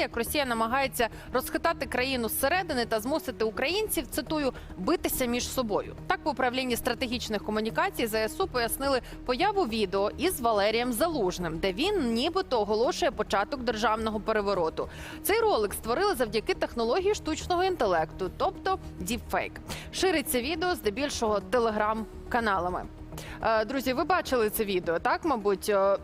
як Росія намагається розхитати країну зсередини та змусити українців цитую битися між собою. Так в управлінні стратегічних комунікацій ЗСУ пояснили появу відео із Валерієм Залужним, де він нібито оголошує початок державного перевороту. Цей ролик створили завдяки технології штучного інтелекту, тобто діпфейк. Шириться відео здебільшого телеграм-каналами. Е, Друзі, ви бачили це відео, так? Мабуть, Е,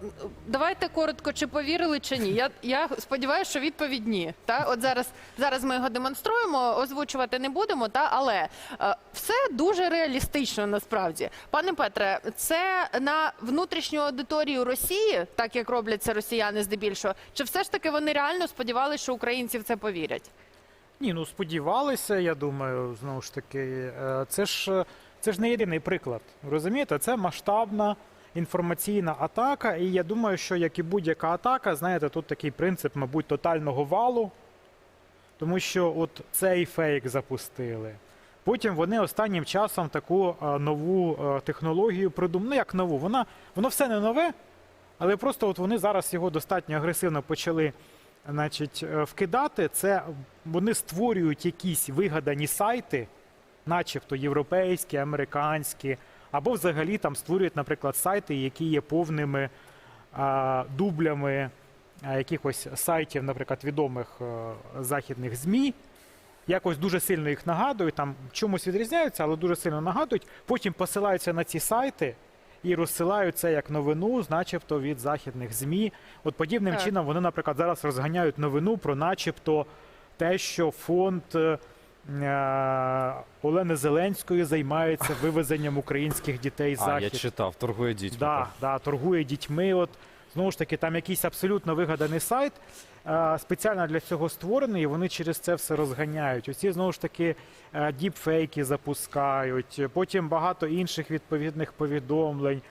давайте коротко, чи повірили, чи ні. Я, я сподіваюся, що відповідь ні. Та? От зараз, зараз ми його демонструємо, озвучувати не будемо, та? але е, все дуже реалістично насправді. Пане Петре, це на внутрішню аудиторію Росії, так як роблять це росіяни здебільшого, чи все ж таки вони реально сподівалися, що українці в це повірять? Ні, ну сподівалися, я думаю, знову ж таки, це ж це ж не єдиний приклад. Розумієте, це масштабна інформаційна атака, і я думаю, що як і будь-яка атака, знаєте, тут такий принцип, мабуть, тотального валу, тому що от цей фейк запустили. Потім вони останнім часом таку е, нову е, технологію придумали. Ну, як нову, вона, воно все не нове, але просто от вони зараз його достатньо агресивно почали значить, е, вкидати. Це вони створюють якісь вигадані сайти, начебто європейські, американські, або взагалі там створюють, наприклад, сайти, які є повними а, дублями а, якихось сайтів, наприклад, відомих е, західних ЗМІ. Якось дуже сильно їх нагадують, там чомусь відрізняються, але дуже сильно нагадують. Потім посилаються на ці сайти і розсилають це як новину, начебто від західних ЗМІ. От подібним Так. чином вони, наприклад, зараз розганяють новину про начебто те, що фонд е, е, Олени Зеленської займається вивезенням українських дітей А, я читав, торгує дітьми. Да, да, торгує дітьми. От знову ж таки, там якийсь абсолютно вигаданий сайт, е, спеціально для цього створений, і вони через це все розганяють. Оці знову ж таки е, діпфейки запускають, потім багато інших відповідних повідомлень.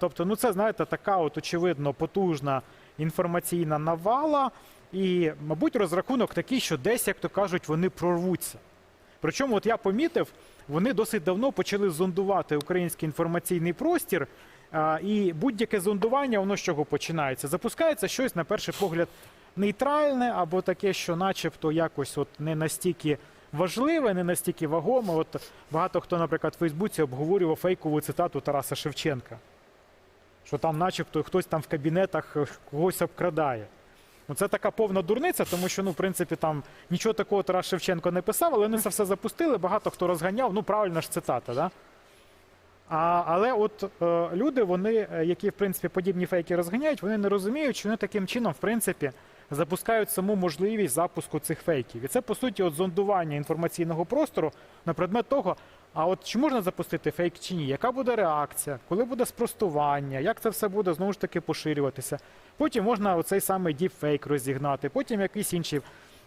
Тобто, ну це знаєте, така от очевидно потужна інформаційна навала. І, мабуть, розрахунок такий, що десь, як то кажуть, вони прорвуться. Причому, от я помітив, вони досить давно почали зондувати український інформаційний простір. І будь-яке зондування, воно з чого починається? Запускається щось, на перший погляд, нейтральне, або таке, що начебто якось от не настільки важливе, не настільки вагоме. От багато хто, наприклад, в Фейсбуці обговорював фейкову цитату Тараса Шевченка, що там, начебто, хтось там в кабінетах е, когось обкрадає. Ну, це така повна дурниця, тому що, ну, в принципі, там нічого такого Тарас Шевченко не писав, але вони це все запустили, багато хто розганяв, ну, правильна ж цитата, да? А, але от е, люди, вони, е, які в принципі подібні фейки розганяють, вони не розуміють, що вони таким чином, в принципі, запускають саму можливість запуску цих фейків. І це по суті от зондування інформаційного простору на предмет того, а от чи можна запустити фейк чи ні, яка буде реакція, коли буде спростування, як це все буде знову ж таки поширюватися. Потім можна оцей самий діпфейк розігнати, потім якісь інші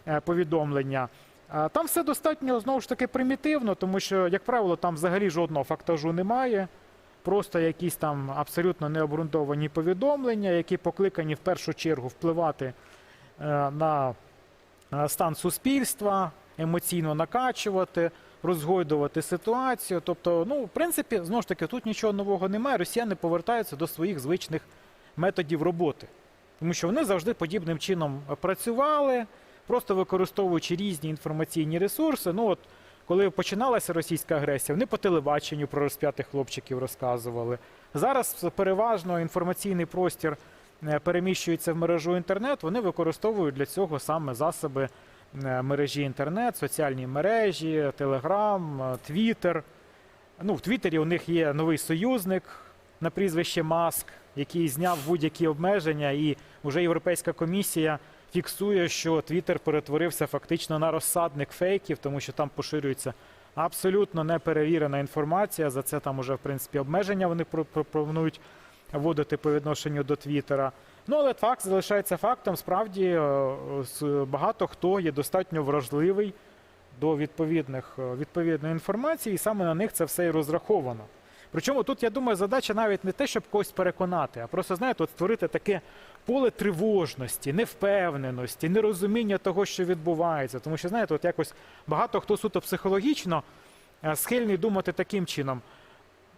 е, повідомлення. А Там все достатньо знову ж таки примітивно, тому що, як правило, там взагалі жодного фактажу немає. Просто якісь там абсолютно необґрунтовані повідомлення, які покликані в першу чергу впливати е, на е, стан суспільства, емоційно накачувати, розгойдувати ситуацію. Тобто, ну, в принципі, знову ж таки, тут нічого нового немає. Росіяни повертаються до своїх звичних методів роботи. Тому що вони завжди подібним чином працювали, просто використовуючи різні інформаційні ресурси. Ну, от, коли починалася російська агресія, вони по телебаченню про розп'ятих хлопчиків розказували. Зараз переважно інформаційний простір е, переміщується в мережу інтернет. Вони використовують для цього саме засоби е, мережі інтернет, соціальні мережі, Телеграм, Твіттер. Ну, в Твіттері у них є новий союзник на прізвище Маск, який зняв будь-які обмеження, і вже Європейська комісія фіксує, що Твіттер перетворився фактично на розсадник фейків, тому що там поширюється абсолютно неперевірена інформація. За це там уже в принципі обмеження вони про- про- пропонують вводити по відношенню до Твіттера. Ну, але факт залишається фактом. Справді е, багато хто є достатньо вражливий до відповідних, е, відповідної інформації, і саме на них це все і розраховано. Причому тут, я думаю, задача навіть не те, щоб когось переконати, а просто, знаєте, от створити таке поле тривожності, невпевненості, нерозуміння того, що відбувається. Тому що, знаєте, от якось багато хто суто психологічно е, схильний думати таким чином.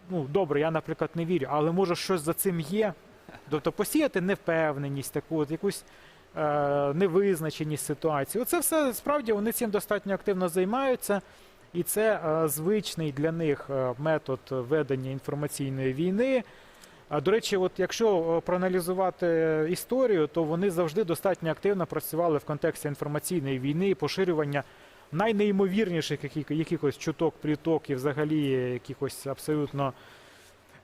Ну, добре, я, наприклад, не вірю, але може щось за цим є. Тобто посіяти невпевненість, таку от якусь е, невизначеність ситуації. Оце все справді вони цим достатньо активно займаються, і це е, звичний для них е, метод ведення інформаційної війни. До речі, от якщо е, проаналізувати історію, то вони завжди достатньо активно працювали в контексті інформаційної війни і поширювання найнеймовірніших якихось чуток, пліток і взагалі якихось абсолютно,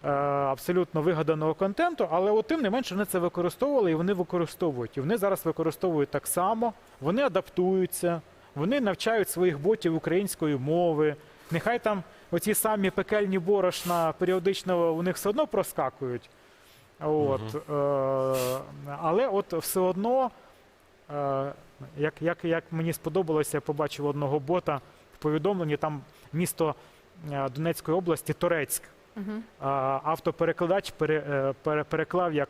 е, абсолютно вигаданого контенту. Але от тим не менше вони це використовували і вони використовують. І вони зараз використовують так само, вони адаптуються, вони навчають своїх ботів української мови. Нехай там оці самі пекельні борошна періодично у них все одно проскакують. От, е, але от все одно, як, як, як мені сподобалося, я побачив одного бота в повідомленні, там місто е, Донецької області Торецьк. Мгм. А, автоперекладач пере, е, пере, переклав як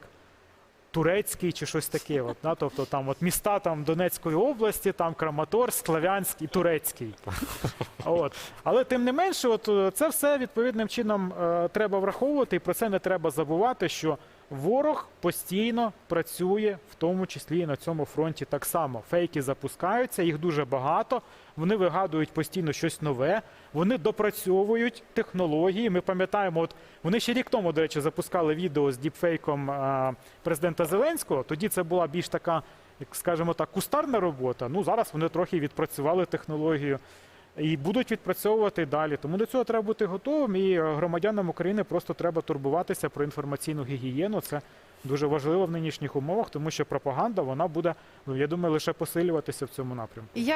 турецький чи щось таке. От, да? Тобто там от міста там Донецької області, там Краматорськ, Славянськ і Турецький. От. Але тим не менше, от, е, це все відповідним чином е, треба враховувати, і про це не треба забувати, що ворог постійно працює, в тому числі і на цьому фронті так само. Фейки запускаються, їх дуже багато. Вони вигадують постійно щось нове. Вони допрацьовують технології. Ми пам'ятаємо, от вони ще рік тому, до речі, запускали відео з діпфейком е, президента Зеленського. Тоді це була більш така, як скажімо так, кустарна робота. Ну зараз вони трохи відпрацювали технологію і будуть відпрацьовувати далі. Тому до цього треба бути готовим. І е, громадянам України просто треба турбуватися про інформаційну гігієну. Це дуже важливо в нинішніх умовах, тому що пропаганда вона буде, ну я думаю, лише посилюватися в цьому напрямку. Як